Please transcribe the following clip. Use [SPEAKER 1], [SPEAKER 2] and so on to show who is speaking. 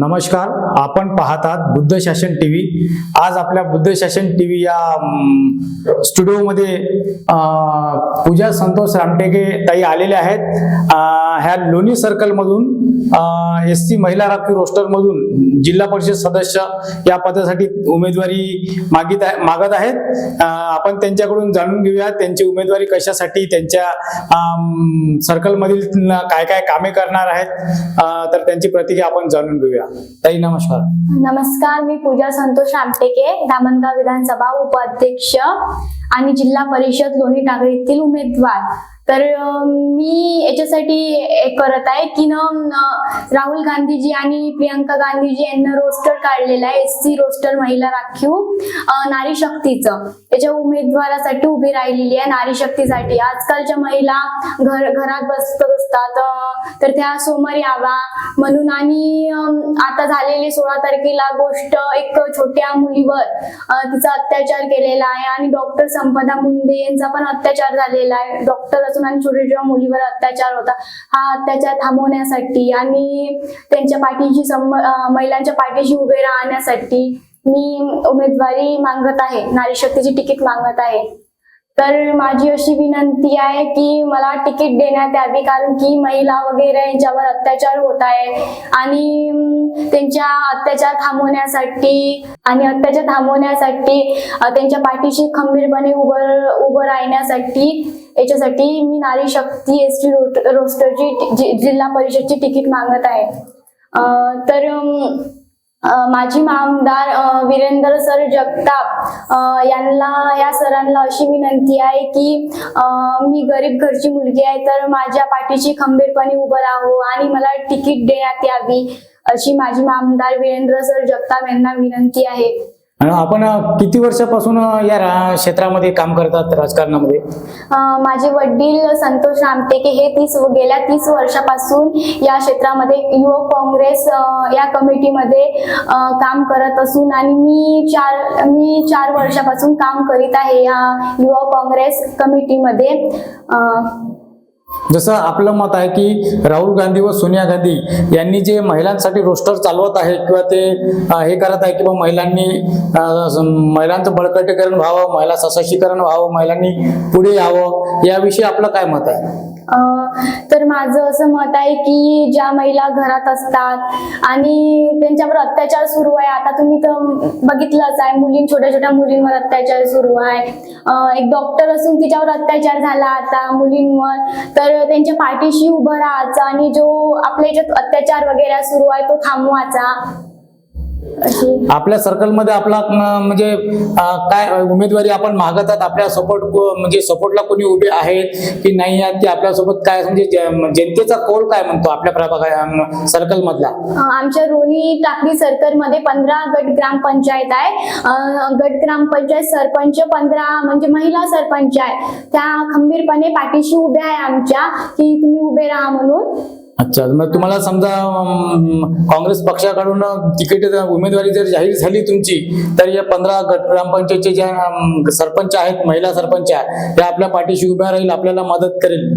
[SPEAKER 1] नमस्कार आपण पाहतात बुद्ध शासन टीव्ही. आज आपल्या बुद्ध शासन टीव्ही या स्टुडिओमध्ये पूजा संतोष रामटेके ताई आलेले आहेत. ह्या लोणी सर्कलमधून एस सी महिला राखीव रोस्टरमधून जिल्हा परिषद सदस्य या पदासाठी उमेदवारी मागित आहे मागत आहेत. आपण त्यांच्याकडून जाणून घेऊया त्यांची उमेदवारी कशासाठी त्यांच्या सर्कलमधील काय काय कामे करणार आहेत. तर त्यांची प्रतिक्रिया आपण जाणून घेऊया. ताई नमस्कार.
[SPEAKER 2] नमस्कार मी पूजा संतोष रामटेके धामणगाव विधानसभा उपाध्यक्ष आणि जिल्हा परिषद लोणी टाकळीतील उमेदवार. तर मी याच्यासाठी हे करत आहे की न राहुल गांधीजी आणि प्रियंका गांधीजी यांना रोस्टर काढलेलं आहे एस सी रोस्टर महिला राखीव नारी शक्तीचं. त्याच्या उमेदवारासाठी उभी राहिलेली आहे नारी शक्तीसाठी. आजकालच्या महिला घर घरात बसत असतात तर त्या समोर यावा. म्हणून आणि आता झालेली सोळा तारखेला गोष्ट एक छोट्या मुलीवर तिचा अत्याचार केलेला आहे आणि डॉक्टर संपदा मुंडे यांचा पण अत्याचार झालेला आहे. डॉक्टर असून आणि छोट्या छोट्या मुलीवर अत्याचार होता. हा अत्याचार थांबवण्यासाठी आणि त्यांच्या पाठीशी महिलांच्या पाठीशी उभे राहण्यासाठी मी उमेदवारी मागत आहे. नारी शक्तीची तिकीट मागत आहे. तर माझी अशी विनंती आहे की मला तिकीट देण्यात यावी कारण की महिला वगैरे यांच्यावर अत्याचार होत आहे. आणि त्यांच्या अत्याचार थांबवण्यासाठी आणि अत्याचार थांबवण्यासाठी त्यांच्या पाठीशी खंबीरपणे उभं उभं राहण्यासाठी याच्यासाठी मी नारी शक्ती एस टी रोस्टरची जिल्हा परिषदची तिकीट मागत आहे. तर माजी आमदार वीरेंद्र सर जगताप यांना या सरांना अशी विनंती आहे की मी गरीब घरची मुलगी आहे तर माझ्या पाठीशी खंबीरपणे उभं राहू आणि मला तिकीट देण्यात यावी अशी माझी आमदार वीरेंद्र सर जगताप यांना विनंती आहे.
[SPEAKER 1] आपण किती वर्षापासून या क्षेत्रामध्ये काम करतात राजकारणामध्ये?
[SPEAKER 2] माझे वडील संतोष रामटेके हे तीस गेल्या तीस वर्षापासून या क्षेत्रामध्ये युवक काँग्रेस या कमिटीमध्ये काम करत असून आणि मी चार मी चार वर्षापासून काम करीत आहे या युवक काँग्रेस कमिटीमध्ये. अं,
[SPEAKER 1] जसं आपलं मत आहे की राहुल गांधी व सोनिया गांधी यांनी जे महिलांसाठी रोस्टर चालवत आहे किंवा ते हे करत आहे किंवा महिलांनी महिलांचं बळकटीकरण व्हावं महिला सशक्तीकरण व्हावं महिलांनी पुढे यावं याविषयी आपलं काय मत आहे?
[SPEAKER 2] तर माझं असं मत आहे की ज्या महिला घरात असतात आणि त्यांच्यावर अत्याचार सुरू आहे आता तुम्ही तर बघितलंच आहे मुलीं छोट्या छोट्या मुलींवर अत्याचार सुरू आहे. एक डॉक्टर असून तिच्यावर अत्याचार झाला आता मुलींवर. तर त्यांच्या पाठीशी उभं राहायचं आणि जो आपल्या याच्यात अत्याचार वगैरे सुरू आहे तो थांबवायचा.
[SPEAKER 1] आपल्या सर्कलमध्ये आपला म्हणजे काय उमेदवारी आपण मागत आहात आपल्या सपोर्ट म्हणजे सपोर्टला कोणी उभे आहेत की नाही आहेत की आपल्यासोबत काय म्हणजे जनतेचा कौल काय म्हणतो आपल्या प्रभाग सर्कल मधला?
[SPEAKER 2] आमच्या रोणी टाकळी सर्कलमध्ये पंधरा गट ग्रामपंचायत आहे. गट ग्रामपंचायत सरपंच पंधरा म्हणजे महिला सरपंच आहे. त्या खंबीरपणे पाठीशी उभ्या आहे आमच्या की तुम्ही उभे राहा म्हणून.
[SPEAKER 1] अच्छा मग तुम्हाला समजा काँग्रेस पक्षाकडून तिकीट उमेदवारी जर जाहीर झाली तुमची तर या पंधरा गट ग्रामपंचायतचे ज्या सरपंच आहेत महिला सरपंच आहेत त्या आपल्या पाठीशी उभ्या राहील आपल्याला मदत करेल.